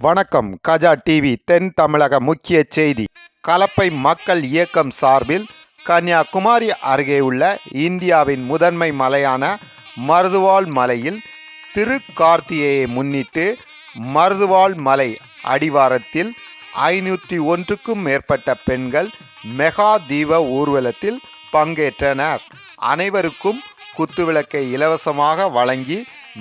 வணக்கம். கஜா டிவி தென் தமிழக முக்கிய செய்தி. கலப்பை மக்கள் இயக்கம் சார்பில் கன்னியாகுமரி அருகே உள்ள இந்தியாவின் முதன்மை மலையான மருதுவாள் மலையில் திருக்கார்த்திகையை முன்னிட்டு மருதுவாள் மலை அடிவாரத்தில் ஐநூற்றி ஒன்றுக்கும் மேற்பட்ட பெண்கள் மெகா தீப ஊர்வலத்தில் பங்கேற்றனர். அனைவருக்கும் குத்துவிளக்கை இலவசமாக வழங்கி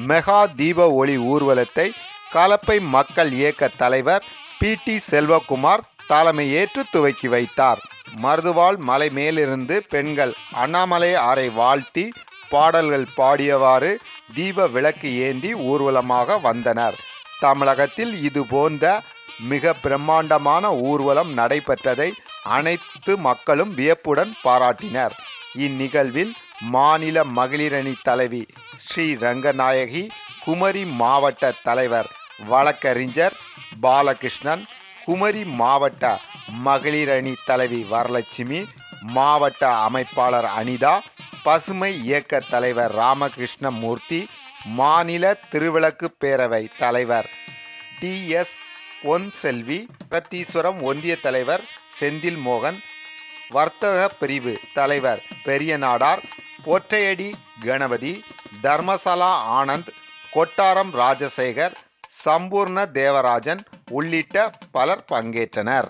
மெகா தீப ஒளி ஊர்வலத்தை கலப்பை மக்கள் இயக்க தலைவர் பி. டி. செல்வகுமார் தலைமையேற்று துவக்கி வைத்தார். மருதுவாள் மலை மேலிருந்து பெண்கள் அண்ணாமலை ஆரை வாழ்த்தி பாடல்கள் பாடியவாறு தீப விளக்கு ஏந்தி ஊர்வலமாக வந்தனர். தமிழகத்தில் இது போன்ற மிக பிரம்மாண்டமான ஊர்வலம் நடைபெற்றதை அனைத்து மக்களும் வியப்புடன் பாராட்டினர். இந்நிகழ்வில் மாநில மகளிரணி தலைவி ஸ்ரீ ரங்கநாயகி குமரி மாவட்ட தலைவர் வழக்கறிஞர் பாலகிருஷ்ணன் குமரி மாவட்ட மகளிரணி தலைவி வரலட்சுமி மாவட்ட அமைப்பாளர் அனிதா பசுமை இயக்க தலைவர் ராமகிருஷ்ணமூர்த்தி மாநில திருவிளக்கு பேரவை தலைவர் டி. எஸ். பொன்செல்வி கத்தீஸ்வரம் ஒன்றிய தலைவர் செந்தில் மோகன் வர்த்தக பிரிவு தலைவர் பெரியநாடார் பொற்றையடி கணபதி தர்மசாலா ஆனந்த் கொட்டாரம் ராஜசேகர் சம்பூர்ண தேவராஜன் உள்ளிட்ட பலர் பங்கேற்றனர்.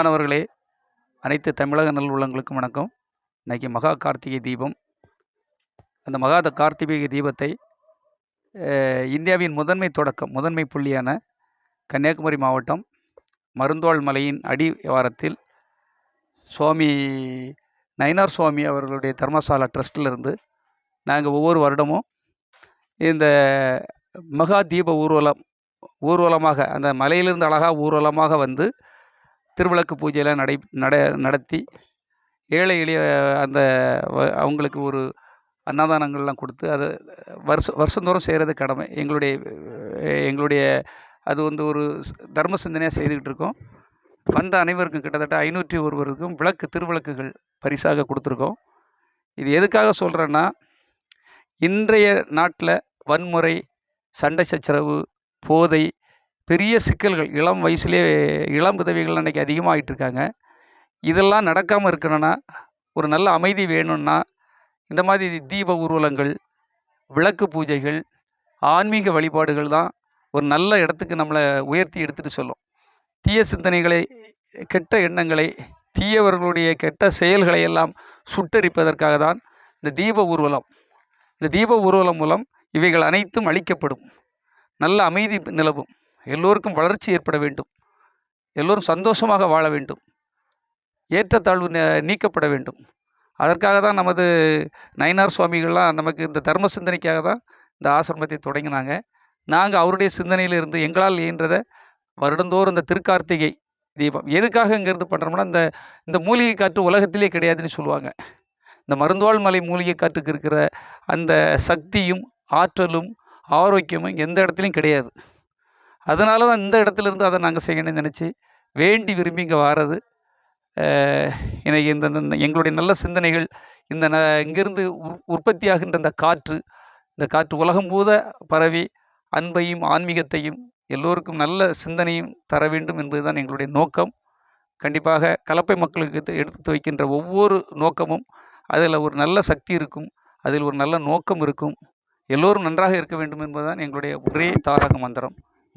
மாணவர்களே அனைத்து தமிழக நல் உள்ளங்களுக்கும் வணக்கம். இன்றைக்கி மகா கார்த்திகை தீபம். அந்த மகா த- கார்த்திகை தீபத்தை இந்தியாவின் முதன்மை தொடக்கம் முதன்மை புள்ளியான கன்னியாகுமரி மாவட்டம் மருந்தோள் மலையின் அடிவாரத்தில் சுவாமி நயினார் சுவாமி அவர்களுடைய தர்மசாலா ட்ரஸ்ட்டிலிருந்து நாங்கள் ஒவ்வொரு வருடமும் இந்த மகா தீப ஊர்வலம் ஊர்வலமாக அந்த மலையிலிருந்து அழகாக ஊர்வலமாக வந்து திருவிளக்கு பூஜையெல்லாம் நடை நட நடத்தி ஏழை எளிய அந்த அவங்களுக்கு ஒரு அன்னதானங்கள்லாம் கொடுத்து அதை வருஷ வருஷந்தோறும் செய்கிறது கடமை. எங்களுடைய எங்களுடைய அது வந்து ஒரு தர்ம சிந்தனையாக செய்துக்கிட்டு இருக்கோம். வந்த அனைவருக்கும் கிட்டத்தட்ட ஐநூற்றி ஒருவருக்கும் விளக்கு திருவிளக்குகள் பரிசாக கொடுத்துருக்கோம். இது எதுக்காக சொல்கிறேன்னா இன்றைய நாட்டில் வன்முறை சண்டை சச்சரவு போதை பெரிய சிக்கல்கள். இளம் வயசுலேயே இளம் விதவைகள் அன்றைக்கி அதிகமாகிட்டு இருக்காங்க இதெல்லாம் நடக்காமல் இருக்கணும்னா ஒரு நல்ல அமைதி வேணும்னா இந்த மாதிரி தீப ஊர்வலங்கள் விளக்கு பூஜைகள் ஆன்மீக வழிபாடுகள் தான் ஒரு நல்ல இடத்துக்கு நம்மளை உயர்த்தி எடுத்துகிட்டு சொல்லும். தீய சிந்தனைகளை கெட்ட எண்ணங்களை தீயவர்களுடைய கெட்ட செயல்களை எல்லாம் சுட்டரிப்பதற்காக தான் இந்த தீப ஊர்வலம். இந்த தீப ஊர்வலம் மூலம் இவைகள் அனைத்தும் அழிக்கப்படும். நல்ல அமைதி நிலவும். எல்லோருக்கும் வளர்ச்சி ஏற்பட வேண்டும். எல்லோரும் சந்தோஷமாக வாழ வேண்டும். ஏற்றத்தாழ்வு நீக்கப்பட வேண்டும். அதற்காக தான் நமது நயினார் சுவாமிகள்லாம் நமக்கு இந்த தர்ம சிந்தனைக்காக தான் இந்த ஆசிரமத்தை தொடங்கினாங்க. நாங்கள் அவருடைய சிந்தனையிலிருந்து எங்களால் இயன்றதை வருடந்தோறும் இந்த திருக்கார்த்திகை தீபம் எதுக்காக இங்கேருந்து பண்ணுறோம்னா இந்த இந்த மூலிகை காற்று உலகத்திலே கிடையாதுன்னு சொல்லுவாங்க. இந்த மருந்துவாழ் மலை மூலிகை காற்றுக்கு இருக்கிற அந்த சக்தியும் ஆற்றலும் ஆரோக்கியமும் எந்த இடத்துலையும் கிடையாது. அதனால தான் இந்த இடத்துல இருந்து அதை நாங்கள் செய்யணும்னு நினச்சி வேண்டி விரும்பி இங்கே வாரது. எனக்கு இந்த எங்களுடைய நல்ல சிந்தனைகள் இந்த ந இங்கிருந்து உற் உற்பத்தியாகின்ற இந்த காற்று இந்த காற்று உலகம் பூத பரவி அன்பையும் ஆன்மீகத்தையும் எல்லோருக்கும் நல்ல சிந்தனையும் தர வேண்டும் என்பதுதான் எங்களுடைய நோக்கம். கண்டிப்பாக கலப்பை மக்களுக்கு எடுத்து வைக்கின்ற ஒவ்வொரு நோக்கமும் அதில் ஒரு நல்ல சக்தி இருக்கும் அதில் ஒரு நல்ல நோக்கம் இருக்கும். எல்லோரும் நன்றாக இருக்க வேண்டும் என்பதுதான் எங்களுடைய ஒரே தாரக மந்திரம்.